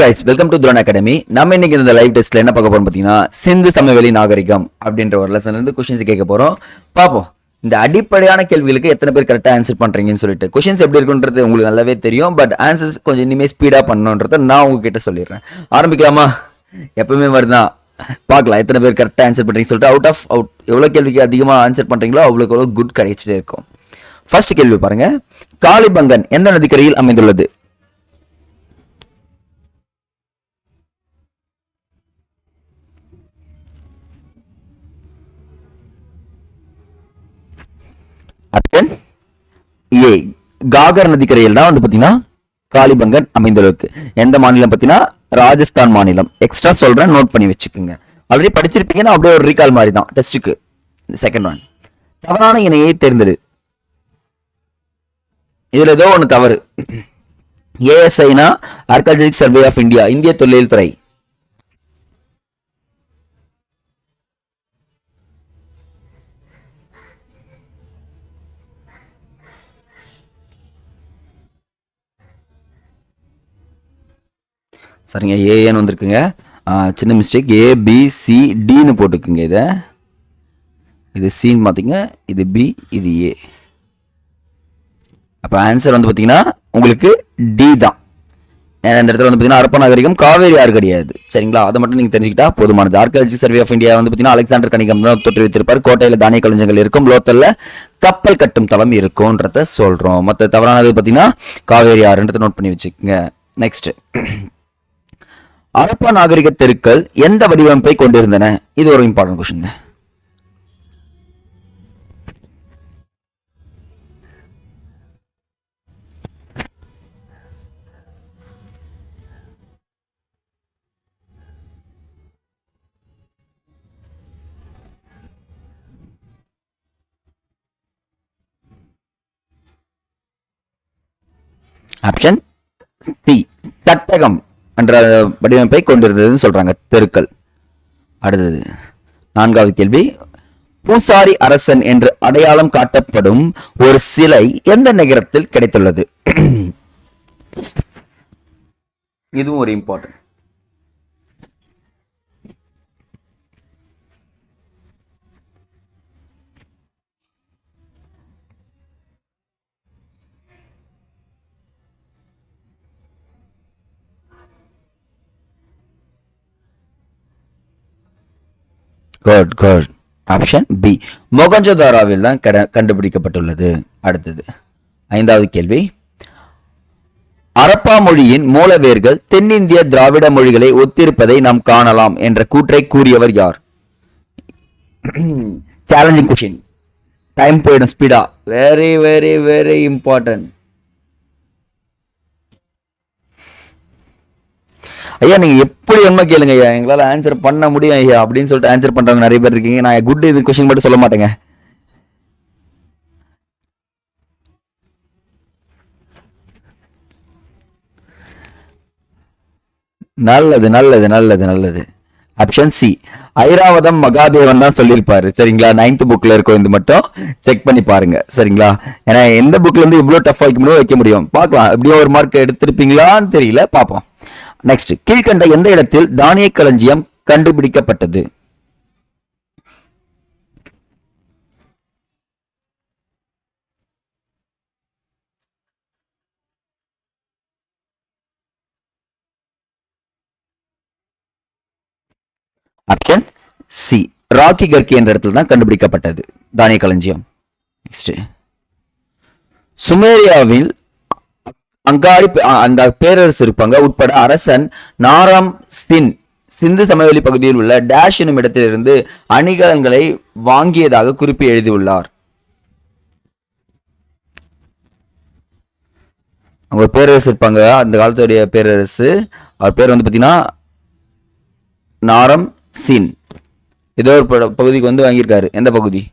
Guys welcome to drone academy நம்ம இன்னைக்கு இந்த லைவ் டெஸ்ட்ல என்ன பார்க்க போறோம் பார்த்தீங்கன்னா சிந்து சமவெளி நாகரிகம் அப்படின்ற ஒரு லெசன்ல இருந்து கொஸ்டின்ஸ் கேட்க போறோம். பார்ப்போம். இந்த அடிப்படையான கேள்விகளுக்கு எத்தனை பேர் கரெக்டாக ஆன்சர் பண்றீங்கன்னு சொல்லிட்டு. கொஷின்ஸ் எப்படி இருக்குன்றது உங்களுக்கு நல்லாவே தெரியும் பட் ஆன்சர்ஸ் கொஞ்சம் இனிமேல் ஸ்பீடா பண்ணணுன்றத நான் உங்ககிட்ட சொல்லிடுறேன். ஆரம்பிக்கலாமா? எப்பவுமே வருதான் பார்க்கலாம் எத்தனை பேர் கரெக்டாக ஆன்சர் பண்றீங்கன்னு சொல்லிட்டு அவுட் ஆஃப் அவுட் எவ்வளோ கேள்விக்கு அதிகமாக ஆன்சர் பண்றீங்களோ அவ்வளோக்கு அவ்வளோ குட் கிடைச்சிட்டே இருக்கும். ஃபர்ஸ்ட் கேள்வி பாருங்க. காளிபங்கன் எந்த நதிக்கரையில் அமைந்துள்ளது? ஆப்ஷன் ஏ காகர் நதிக்கரையில் தான் வந்து பார்த்தீங்கன்னா காளிபங்கன் அமைந்துள்ளது எந்த மாநிலம் பார்த்தீங்கன்னா ராஜஸ்தான் மாநிலம். எக்ஸ்ட்ரா சொல்றேன் நோட் பண்ணி வச்சுக்கோங்க. ஆல்ரெடி படிச்சிருப்பீங்கன்னா அப்படியே ஒரு ரீகால் மாதிரி தான். டெஸ்ட்டுக்கு செகண்ட் ஒன் தவறான இணையை தேர்ந்தெடு. இதுல ஏதோ ஒன்று தவறு. ஏஎஸ்ஐனா ஆர்காலஜிக் சர்வே ஆஃப் இந்தியா இந்திய தொழில் துறை. சரிங்க ஏஏன்னு வந்திருக்குங்க. சின்ன மிஸ்டேக் ஏபிசிடின்னு போட்டுக்குங்க இதை. இது சின்னு பார்த்தீங்க இது பி இது ஏ அப்போ ஆன்சர் வந்து பார்த்தீங்கன்னா உங்களுக்கு டி தான். ஏன்னா இந்த இடத்துல வந்து பார்த்தீங்கன்னா அரப்ப நாகரிகம் காவேரி ஆறு கிடையாது. சரிங்களா? அதை மட்டும் நீங்கள் தெரிஞ்சுக்கிட்டா போதுமானது. ஆர்காலஜி சர்வே ஆஃப் இந்தியா வந்து பார்த்தீங்கன்னா அலெக்சாண்டர் கணிகம் தான் தொற்று வைத்திருப்பார். கோட்டையில் தானிய கலைஞர்கள் இருக்கும். லோத்தலில் கப்பல் கட்டும் தளம் இருக்கும்ன்றத சொல்கிறோம் மற்ற தவறானது பார்த்தீங்கன்னா காவேரி ஆறுன்றதை நோட் பண்ணி வச்சுக்கோங்க. நெக்ஸ்ட் அரப்பா நாகரிக தெருக்கள் எந்த வடிவமைப்பை கொண்டிருந்தன? இது ஒரு இம்பார்ட்டன்ட் கொஸ்டின் ஆப்ஷன் சி தட்டகம். என்ற வடிவமைப்பை கொண்டிருந்ததுன்னு சொல்றாங்க தெருக்கள். அடுத்தது நான்காவது கேள்வி பூசாரி அரசன் என்று அடையாளம் காட்டப்படும் ஒரு சிலை எந்த நகரத்தில் கிடைத்துள்ளது? இதுவும் ஒரு important good good option B மொகஞ்சதாராவில் தான் கட- கண்டுபிடிக்கப்பட்டுள்ளது. அடுத்தது. ஐந்தாவது கேள்வி. அரப்பா மொழியின் மூலவேர்கள் தென்னிந்திய திராவிட மொழிகளை ஒத்திருப்பதை நாம் காணலாம் என்ற கூற்றை கூறியவர் யார்? சேலஞ்சிங் கொஷின் டைம் போயிடும் ஸ்பீடா வெரி வெரி வெரி இம்பார்ட்டன்ட் ஐயா நீங்கள் எப்படி உண்மை கேளுங்க ஐயா. எங்களால் ஆன்சர் பண்ண முடியும் ஐயா அப்படின்னு சொல்லிட்டு ஆன்சர் பண்ணுறவங்க நிறைய பேர் இருக்கீங்க. நான் குட் இது கொஷின் மட்டும் சொல்ல மாட்டேங்க. நல்லது நல்லது நல்லது நல்லது. ஆப்ஷன் சி ஐராவதம் மகாதேவன் தான் சொல்லியிருப்பாரு. சரிங்களா? நைன்த் புக்கில் இருக்கும் இது மட்டும் செக் பண்ணி பாருங்க. சரிங்களா? ஏன்னா எந்த புக்கில் இருந்து இவ்வளோ டஃப் வைக்க முடியும் வைக்க முடியும். பார்க்கலாம். எப்படியும் ஒரு மார்க் எடுத்திருப்பீங்களான்னு தெரியல. பார்ப்போம். நெக்ஸ்ட் கீழ்கண்ட எந்த இடத்தில் தானிய களஞ்சியம் கண்டுபிடிக்கப்பட்டது? ஆப்ஷன் சி ராக்கி கர்கி என்ற இடத்துல தான் கண்டுபிடிக்கப்பட்டது தானிய களஞ்சியம். நெக்ஸ்ட் சுமேரியாவில் அங்காரி அந்த பேரரசு இருப்பாங்க. உட்பட அரசன் நாராம் சின். சிந்து சமவெளி பகுதியில் உள்ள டேஷ் எனும் இடத்திலிருந்து அணிகலன்களை வாங்கியதாக குறிப்பு எழுதியுள்ளார். அங்க ஒரு பேரரசு இருப்பாங்க. அந்த காலத்துடைய பேரரசு. அவர் பேர் வந்து பார்த்தீங்கன்னா நாரம் சீன். ஏதோ ஒரு பகுதிக்கு வந்து வாங்கியிருக்காரு. எந்த பகுதி?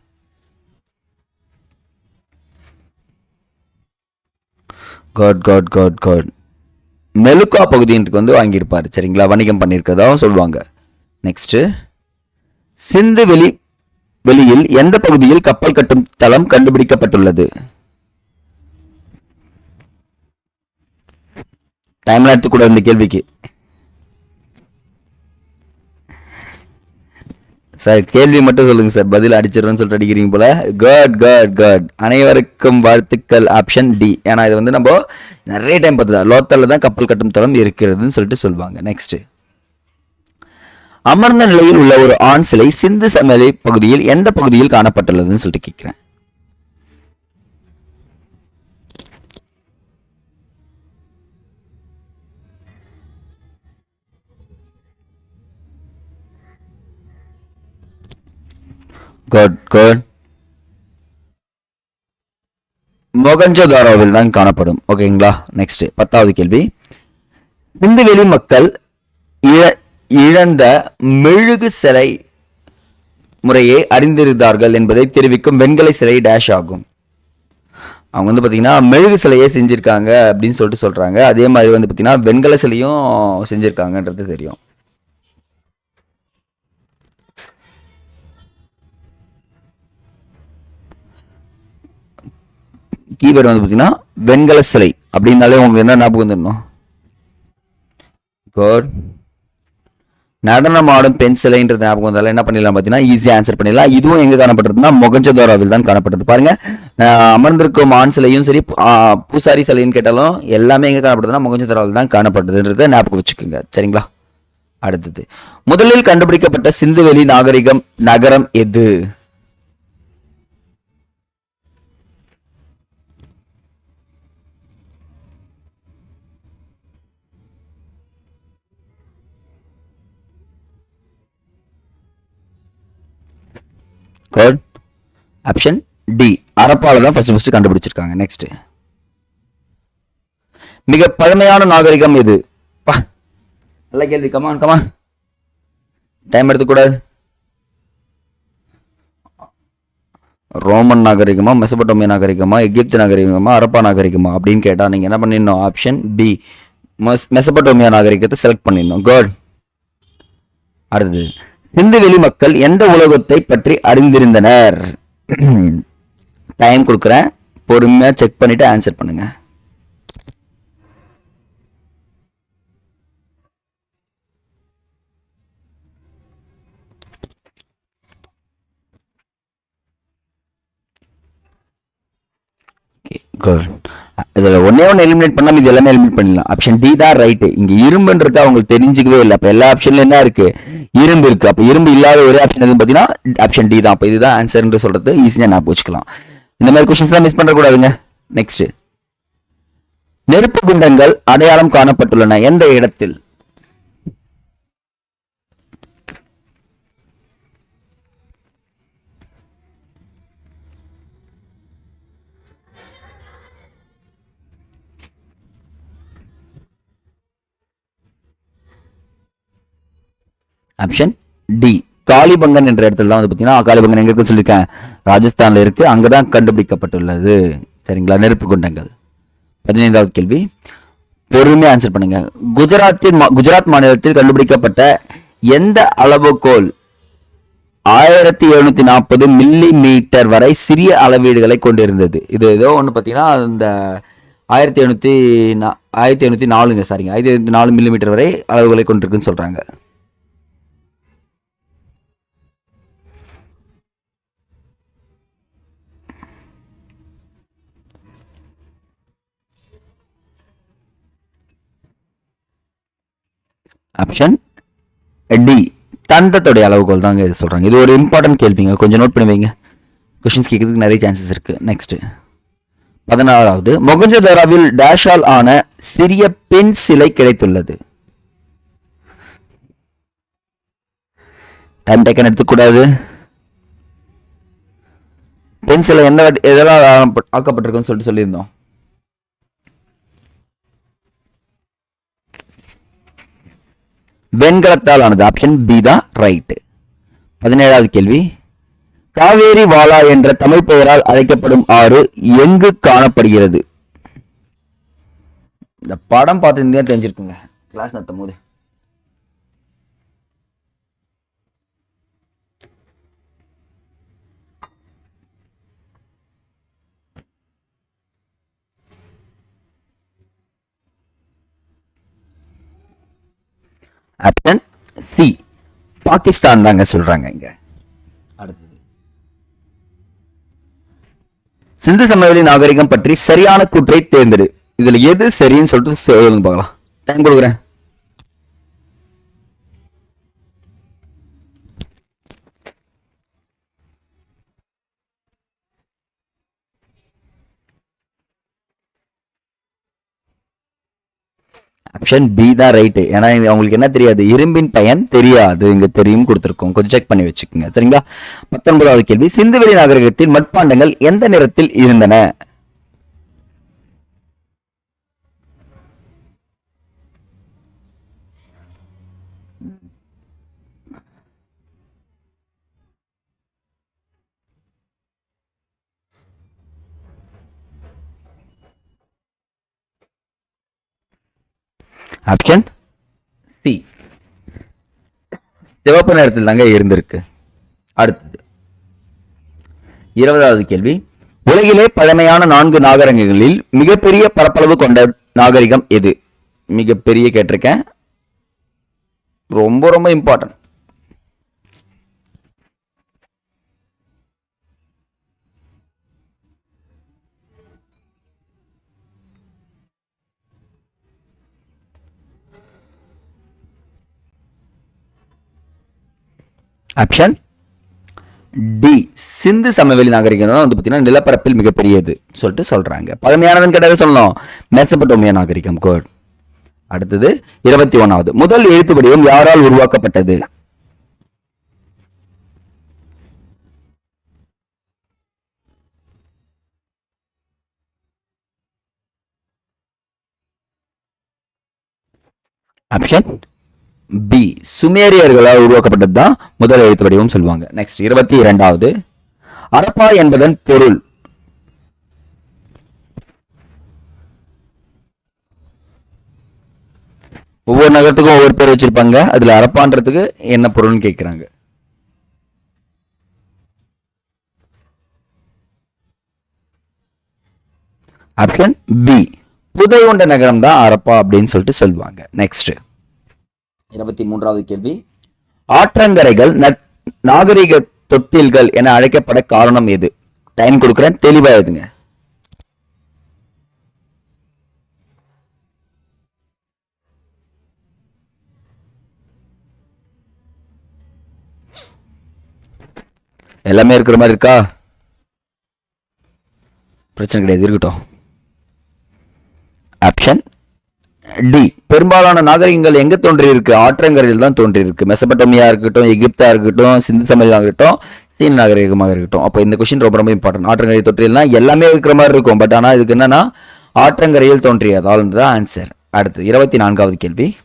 காட் காட் காட் காட் மெலுக்கா பகுதிக்கு வந்து வாங்கியிருப்பார். சரிங்களா? வணிகம் பண்ணியிருக்கிறதாவும் சொல்லுவாங்க. நெக்ஸ்ட் சிந்து வெளி வெளியில் எந்த பகுதியில் கப்பல் கட்டும் தளம் கண்டுபிடிக்கப்பட்டுள்ளது? டைம்லாம் எடுத்துக்கூட இந்த கேள்விக்கு. சார் கேள்வி மட்டும் சொல்லுங்க சார். பதில் அடிச்சிடறேன்னு சொல்லிட்டு அடிக்கிறீங்க போல. குட் குட் குட் அனைவருக்கும் வாழ்த்துக்கள் ஆப்ஷன் டி ஏன்னா இது வந்து நம்ம நிறைய டைம் பார்த்துதான் லோத்தலில் தான் கப்பல் கட்டும் தளம் இருக்கிறதுன்னு சொல்லிட்டு சொல்லுவாங்க. நெக்ஸ்ட் அமர்ந்த நிலையில் உள்ள ஒரு ஆண் சிலை சிந்து சமவெளி பகுதியில் எந்த பகுதியில் காணப்பட்டுள்ளதுன்னு சொல்லிட்டு கேட்குறேன் குட் குட் மொகஞ்சதாரோவில் தான் காணப்படும். ஓகேங்களா நெக்ஸ்ட் பத்தாவது கேள்வி. சிந்துவெளி மக்கள் இழ- இழந்த மெழுகு சிலை முறையை அறிந்திருந்தார்கள் என்பதை தெரிவிக்கும் வெண்கல சிலை டேஷ் ஆகும். அவங்க வந்து பார்த்தீங்கன்னா மெழுகு சிலையே செஞ்சுருக்காங்க அப்படின்னு சொல்லிட்டு சொல்கிறாங்க அதே மாதிரி வந்து பார்த்தீங்கன்னா வெண்கல சிலையும் செஞ்சுருக்காங்கன்றது தெரியும். கீவேர்டு வந்து பார்த்தீங்கன்னா வெண்கல சிலை. அப்படின்னாலே உங்களுக்கு என்ன ஞாபகம் வந்துடணும் குட் நடனம் ஆடும் பெண் சிலைன்றது ஞாபகம் வந்தாலும் என்ன பண்ணிடலாம் பார்த்தீங்கன்னா ஈஸியாக ஆன்சர் பண்ணிடலாம். இதுவும் எங்கே காணப்பட்டிருக்குன்னா மொகஞ்சதோராவில் தான் காணப்பட்டது பாருங்க. அமர்ந்திருக்கும் ஆண் சிலையும் சரி பூசாரி சிலைன்னு கேட்டாலும் எல்லாமே எங்கே காணப்படுதுன்னா மொகஞ்சதோராவில் தான் காணப்பட்டதுன்றதை ஞாபகம் வச்சுக்கோங்க. சரிங்களா? அடுத்தது. முதலில் கண்டுபிடிக்கப்பட்ட சிந்துவெளி நாகரிகம் நகரம் எது? கர்ட் ஆப்ஷன் டி அரப்பால தான் ஃபர்ஸ்ட் ஃபர்ஸ்ட் கண்டுபிடிச்சிருக்காங்க. நெக்ஸ்ட் மிக பழமையான நாகரிகம் எது? பா நல்ல கேள்வி. Come on come on time எடுத்துக்கூடாது. ரோமன் நாகரிகமா மெசபட்டோமிய நாகரிகமா எகிப்து நாகரிகமா அரப்பா நாகரிகமா அப்படின்னு கேட்டா நீங்க என்ன பண்ணிடணும்? ஆப்ஷன் பி மெசபட்டோமியா நாகரிகத்தை செலக்ட் பண்ணிடணும். குட் அடுத்தது. சிந்துவெளி மக்கள் எந்த உலகத்தை பற்றி அறிந்திருந்தனர்? டைம் கொடுக்குறேன். பொறுமையா செக் பண்ணிட்டு ஆன்சர் பண்ணுங்க. குட் இதுல ஒன்றே ஒன்று எலிமினேட் பண்ணாம இது எல்லாமே எலிமினேட் பண்ணிடலாம். ஆப்ஷன் டி தான் ரைட்டு இங்கே இரும்புன்றது அவங்களுக்கு தெரிஞ்சுக்கவே இல்லை. அப்போ எல்லா ஆப்ஷன்லையும் என்ன இருக்கு? இரும்பு இருக்கு. அப்போ இரும்பு இல்லாத ஒரே ஆப்ஷன் எதுன்னு பார்த்தீங்கன்னா ஆப்ஷன் டி தான். அப்போ இதுதான் ஆன்சர்னு சொல்கிறது ஈஸியாக நான் வச்சுக்கலாம். இந்த மாதிரி கொஸ்டின்ஸ் தான் மிஸ் பண்ணக்கூடாதுங்க. நெக்ஸ்ட்டு நெருப்பு குண்டங்கள் அடையாளம் காணப்பட்டுள்ளன. எந்த இடத்தில்? ஆப்ஷன் டி காளிபங்கன் என்ற இடத்துல தான் வந்து பார்த்தீங்கன்னா காளிபங்கன் எங்க இருக்குன்னு சொல்லியிருக்கேன் ராஜஸ்தான்ல இருக்கு. அங்கதான் கண்டுபிடிக்கப்பட்டுள்ளது. சரிங்களா? நெருப்பு குண்டங்கள். பதினைந்தாவது கேள்வி. பொறுமையாக ஆன்சர் பண்ணுங்க. குஜராத்தின் மா- குஜராத் மாநிலத்தில் கண்டுபிடிக்கப்பட்ட எந்த அளவுகோல் ஆயிரத்தி எழுநூத்தி நாற்பது மில்லி மீட்டர் வரை சிறிய அளவீடுகளை கொண்டிருந்தது? இது ஏதோ ஒன்று பார்த்தீங்கன்னா இந்த ஆயிரத்தி எழுநூத்தி நா- ஆயிரத்தி எழுநூத்தி நாலுங்க சாரிங்க ஆயிரத்தி எழுநூத்தி நாலு மில்லி மீட்டர் வரை அளவுகளை கொண்டிருக்குன்னு சொல்றாங்க. ஆப்ஷன் டி தந்தத்துடைய அளவுகோல் தாங்க இது சொல்றாங்க. இது ஒரு இம்பார்ட்டன்ட் கேள்விங்க. கொஞ்சம் நோட் பண்ணி வைங்க. கொஷின்ஸ் கேட்கறதுக்கு நிறைய சான்சஸ் இருக்கு. நெக்ஸ்ட் பதினாறாவது. மொகஞ்சதாராவில் டேஷால் ஆன சிறிய பெண் சிலை கிடைத்துள்ளது. டைம் டேக்கன் எடுத்துக்கூடாது பெண் சிலை எந்த எதெல்லாம் ஆக்கப்பட்டிருக்குன்னு சொல்லிட்டு சொல்லியிருந்தோம். வெண்கலத்தால் ஆனது ஆப்ஷன் பி தான் ரைட்டு பதினேழாவது கேள்வி. காவேரி வாலா என்ற தமிழ் பெயரால் அழைக்கப்படும் ஆறு எங்கு காணப்படுகிறது? இந்த படம் பார்த்துருந்தே தெரிஞ்சிருக்குங்க. கிளாஸ் நடத்தும் போது. Option C. பாகிஸ்தான் தாங்க சொல்றாங்க இங்க. அடுத்தது. சிந்து சமவெளி நாகரிகம் பற்றி சரியான கூற்றை தேர்ந்தெடு. இதுல எது சரின்னு சொல்லிட்டு பார்க்கலாம். டைம் கொடுக்குறேன். ஆப்ஷன் பி தான் ரைட்டு ஏன்னா அவங்களுக்கு என்ன தெரியாது? இரும்பின் பயன் தெரியாது. இங்க தெரியும் கொடுத்துருக்கோம். கொஞ்சம் செக் பண்ணி வச்சுக்கோங்க. சரிங்களா? பத்தொன்பதாவது கேள்வி. சிந்துவெளி நாகரிகத்தின் மட்பாண்டங்கள் எந்த நிறத்தில் இருந்தன? ஆப்ஷன்? சி. சிவப்பு நிறத்தில் தாங்க இருந்திருக்கு. அடுத்தது. இருபதாவது கேள்வி. உலகிலே பழமையான நான்கு நாகரிகங்களில் மிகப்பெரிய பரப்பளவு கொண்ட நாகரிகம் எது? மிகப்பெரிய கேட்டிருக்கேன். ரொம்ப ரொம்ப இம்பார்ட்டன்ட் ஆப்ஷன் டி சிந்து சமவெளி நாகரிகம் தான் வந்து பார்த்தீங்கன்னா நிலப்பரப்பில் மிகப்பெரியது சொல்லிட்டு சொல்றாங்க. பழமையானதுன்னு கேட்டாவே சொல்லணும். மேசப்பட்டோமிய நாகரிகம் கோட். அடுத்தது இருபத்தி ஒன்றாவது முதல் எழுத்து வடிவம் யாரால் உருவாக்கப்பட்டது? ஆப்ஷன் பி சுமேரியர்களால் உருவாக்கப்பட்டது தான் முதல் எழுத்து வடிவம் சொல்லுவாங்க. நெக்ஸ்ட் இருபத்தி இரண்டாவது. அரப்பா என்பதன் பொருள். ஒவ்வொரு நகரத்துக்கும் ஒவ்வொரு பேர் வச்சிருப்பாங்க. அதுல அரப்பான்றதுக்கு என்ன பொருள்னு கேக்குறாங்க. ஆப்ஷன் பி புதை உண்ட நகரம் தான் அரப்பா அப்படின்னு சொல்லிட்டு சொல்லுவாங்க. நெக்ஸ்ட் இருபத்தி மூன்றாவது கேள்வி. ஆற்றங்கரைகள் நாகரிக தொட்டில்கள் என அழைக்கப்பட காரணம் எது? டைம் கொடுக்குறேன் தெளிவா எழுதுங்க. எல்லாமே இருக்கிற மாதிரி இருக்கா? பிரச்சனை கிடையாது இருக்கட்டும். Option D. பெரும்பாலான நாகரிகங்கள் எங்க தோன்றியிருக்கு? ஆற்றங்கரையில் தான் தோன்றியிருக்கு. மெசபட்டமியா மெசபட்டோமியா இருக்கட்டும் எகிப்தா இருக்கட்டும் சிந்து சமையலாக இருக்கட்டும் சீன நாகரிகமாக இருக்கட்டும். அப்போ இந்த கொஸ்டின் ரொம்ப ரொம்ப இம்பார்ட்டன்ட் ஆற்றங்கரை தொற்றியல்னா எல்லாமே இருக்கிற மாதிரி இருக்கும். பட் ஆனால் இதுக்கு என்னன்னா ஆற்றங்கரையில் தோன்றியதால் தான் ஆன்சர் அடுத்து இருபத்தி நான்காவது கேள்வி.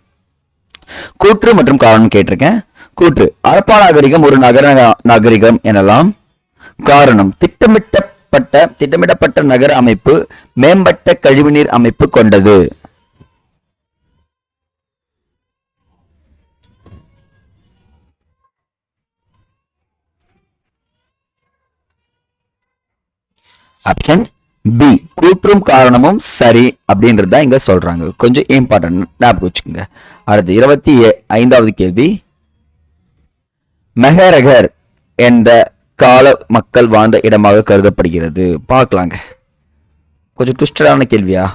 கூற்று மற்றும் காரணம் கேட்டிருக்கேன். கூற்று அரப்பா நாகரிகம் ஒரு நகர நாகரிகம் எனலாம். காரணம் திட்டமிட்டப்பட்ட திட்டமிடப்பட்ட நகர அமைப்பு மேம்பட்ட கழிவுநீர் அமைப்பு கொண்டது. ஆப்ஷன் பி கூற்றும் காரணமும் சரி அப்படின்றது தான் இங்க சொல்றாங்க. கொஞ்சம் இம்பார்ட்டன்ட் ஞாபகம் வச்சுக்கோங்க. அடுத்து இருபத்தி ஏ- ஐந்தாவது கேள்வி. மெஹரகர் என்ற கால மக்கள் வாழ்ந்த இடமாக கருதப்படுகிறது? பார்க்கலாங்க. கொஞ்சம் ட்விஸ்டடான கேள்வியா?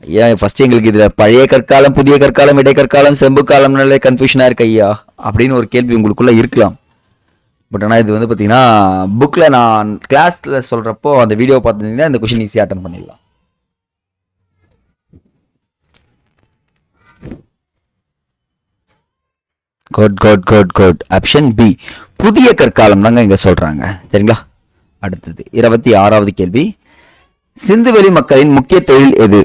ஏன் ஃபஸ்ட்டு எங்களுக்கு இதுல பழைய கற்காலம் புதிய கற்காலம் இடைக்கற்காலம் செம்பு காலம்னாலே கன்ஃபியூஷனா இருக்கு ஐயா. அப்படின்னு ஒரு கேள்வி உங்களுக்குள்ள இருக்கலாம். பட் ஆனால் இது வந்து பார்த்தீங்கன்னா புக்கில் நான் கிளாஸில் சொல்கிறப்போ அந்த வீடியோ பார்த்துருந்தீங்கன்னா இந்த கொஷின் ஈஸியாக அட்டன் பண்ணிடலாம். Good good good good option B புதிய கற்காலம் தாங்க இங்கே சொல்கிறாங்க சரிங்களா? அடுத்தது இருபத்தி ஆறாவது கேள்வி. சிந்துவெளி மக்களின் முக்கிய தொழில் எது?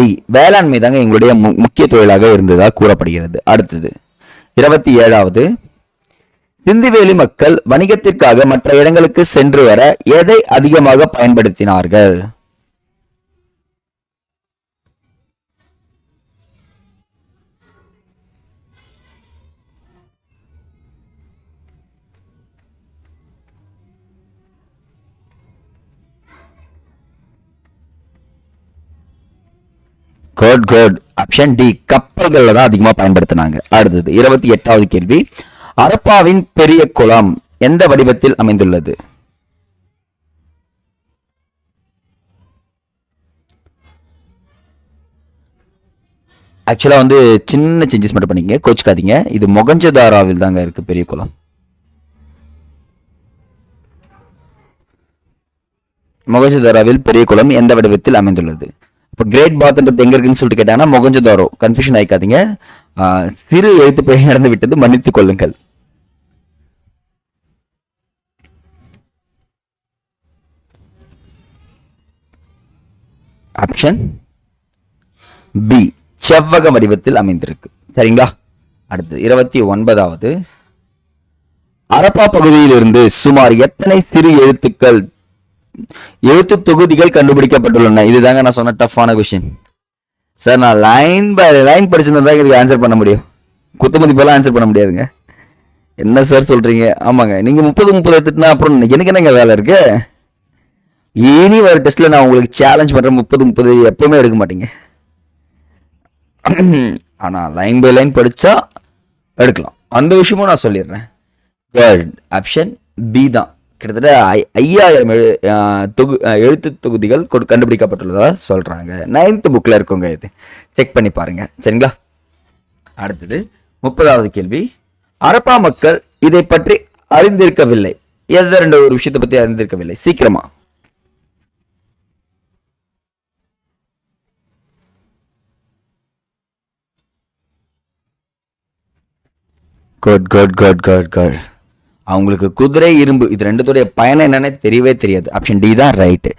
டி வேளாண்மை தாங்க எங்களுடைய முக்கிய தொழிலாக இருந்ததாக கூறப்படுகிறது. அடுத்தது இருபத்தி ஏழாவது சிந்துவேலி மக்கள் வணிகத்திற்காக மற்ற இடங்களுக்கு சென்று வர எதை அதிகமாக பயன்படுத்தினார்கள்? குட் குட் ஆப்ஷன் டி கப்பல்களில் தான் அதிகமாக பயன்படுத்தினாங்க. அடுத்தது இருபத்தி எட்டாவது கேள்வி. அரப்பாவின் பெரிய குளம் எந்த வடிவத்தில் அமைந்துள்ளது? ஆக்சுவலாக வந்து சின்ன சேஞ்சஸ் மட்டும் பண்ணிக்கங்க. கோச்சுக்காதீங்க. இது மொகஞ்சதாராவில் தாங்க இருக்கு பெரிய குளம். மொகஞ்சதாராவில் பெரிய குளம் எந்த வடிவத்தில் அமைந்துள்ளது? இப்போ கிரேட் பாத்ன்றது எங்க இருக்குன்னு சொல்லிட்டு கேட்டாங்கன்னா மொகஞ்சதாரோ. கன்ஃபியூஷன் ஆயிக்காதீங்க. சிறு எழுத்து பிழை நடந்து விட்டது மன்னித்துக் கொள்ளுங்கள். ஆப்ஷன் பி செவ்வக வடிவத்தில் அமைந்திருக்கு. சரிங்களா? அடுத்து இருபத்தி ஒன்பதாவது. அரப்பா பகுதியிலிருந்து சுமார் எத்தனை சிறு எழுத்துக்கள் எழுத்து தொகுதிகள் கண்டுபிடிக்கப்பட்டுள்ளன. இதுதாங்க நான் சொன்ன டஃப்பான கொஷின் சார் நான் லைன் பை லைன் படிச்சிருந்தா இதுக்கு ஆன்சர் பண்ண முடியும். குத்துமதிப்பெல்லாம் ஆன்சர் பண்ண முடியாதுங்க. என்ன சார் சொல்கிறீங்க ஆமாங்க. நீங்கள் முப்பது முப்பது எடுத்துட்டுனா அப்புறம் எனக்கு என்னங்க வேலை இருக்கு? இனி வர டெஸ்ட்டில் நான் உங்களுக்கு சேலஞ்ச் பண்ணுறேன் முப்பது முப்பது எப்பவுமே எடுக்க மாட்டீங்க. ஆனால் லைன் பை லைன் படித்தா எடுக்கலாம். அந்த விஷயமும் நான் சொல்லிடுறேன். தேர்ட் ஆப்ஷன் பி தான். கிட்டத்தட்ட ஐ- ஐயாயிரம் எழு தொகு எழுத்து தொகுதிகள் கொடு- கண்டுபிடிக்கப்பட்டுள்ளதா சொல்றாங்க. நைன்த் புக்ல இருக்குங்க இது. செக் பண்ணி பாருங்க. சரிங்களா? அடுத்தது முப்பதாவது கேள்வி. அரப்பா மக்கள் இதை பற்றி அறிந்திருக்கவில்லை. எந்த ரெண்டு ஒரு விஷயத்தை பற்றி அறிந்திருக்கவில்லை? சீக்கிரமா. Good good good good good அவங்களுக்கு குதிரை இரும்பு இது ரெண்டுத்துடைய பயணம் என்னன்னு தெரியவே தெரியாது. ஆப்ஷன் டி தான் ரைட்டு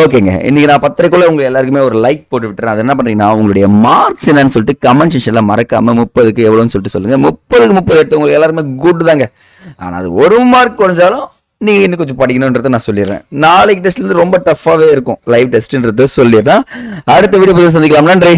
ஓகேங்க. இன்னைக்கு நான் பத்திரிக்கையில் உங்களுக்கு எல்லாருக்குமே ஒரு லைக் போட்டு விட்டுறேன். அது என்ன பண்ணுறீங்கன்னா உங்களுடைய மார்க்ஸ் என்னன்னு சொல்லிட்டு கமெண்ட் செக்ஷன்ல மறக்காம முப்பதுக்கு எவ்வளோன்னு சொல்லிட்டு சொல்லுங்கள் முப்பதுக்கு முப்பது எடுத்தவங்க எல்லாருமே குட் தாங்க. ஆனால் அது ஒரு மார்க் குறைஞ்சாலும் நீங்கள் இன்னும் கொஞ்சம் படிக்கணுன்றதை நான் சொல்லிடுறேன். நாளைக்கு டெஸ்ட்லேருந்து ரொம்ப டஃப்பாகவே இருக்கும். லைவ் டெஸ்ட்ன்றது சொல்லிடுறேன். அடுத்த வீடியோ பதிவு சந்திக்கலாம். நன்றி.